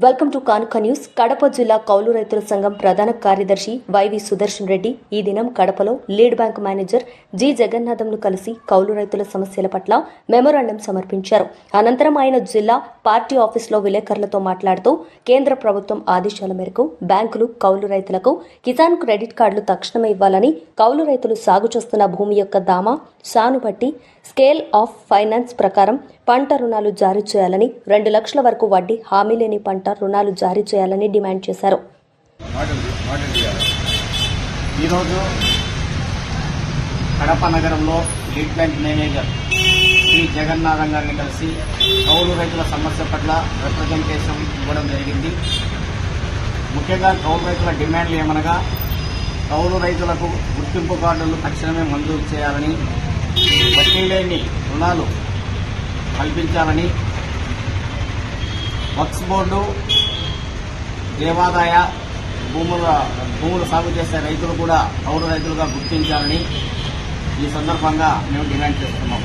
Welcome to Kanuka news. Kadapa జిల్లా కౌలు రైతుల సంఘం ప్రధాన కార్యదర్శి వైవి సుదర్శన్ రెడ్డి ఈ దినం కడపలో లీడ్ బ్యాంక్ మేనేజర్ జి జగన్నాథంను కలిసి కౌలు రైతుల సమస్యల పట్ల మెమోరాండం సమర్పించారు. అనంతరం ఆయన జిల్లా పార్టీ ఆఫీస్లో విలేకరులతో మాట్లాడుతూ కేంద్ర ప్రభుత్వం ఆదేశాల మేరకు బ్యాంకులు కౌలు రైతులకు కిసాన్ క్రెడిట్ కార్డులు తక్షణమే ఇవ్వాలని కౌలు రైతులు సాగు చేస్తున్న భూమి యొక్క దామ సాను బట్టి స్కేల్ ఆఫ్ ఫైనాన్స్ ప్రకారం పంట రుణాలు జారీ చేయాలని రెండు లక్షల వరకు వడ్డీ హామీ లేని పంట రుణాలు జారీ చేయాలని డిమాండ్ చేశారు. ఈరోజు కడప నగరంలో lead bank manager Shri Jagannatham గారిని కలిసి కౌలు రైతుల సమస్య పట్ల రిప్రజెంటేషన్ ఇవ్వడం జరిగింది. ముఖ్యంగా కౌలు రైతుల డిమాండ్లు ఏమనగా కౌలు రైతులకు గుర్తింపు కార్డులు తక్షణమే మంజూరు చేయాలని వడ్డీ లేని రుణాలు కల్పించాలని వక్స్ బోర్డు దేవాదాయ భూముల భూములు సాగు చేసే రైతులు కూడా పౌర రైతులుగా గుర్తించాలని ఈ సందర్భంగా మేము డిమాండ్ చేస్తున్నాం.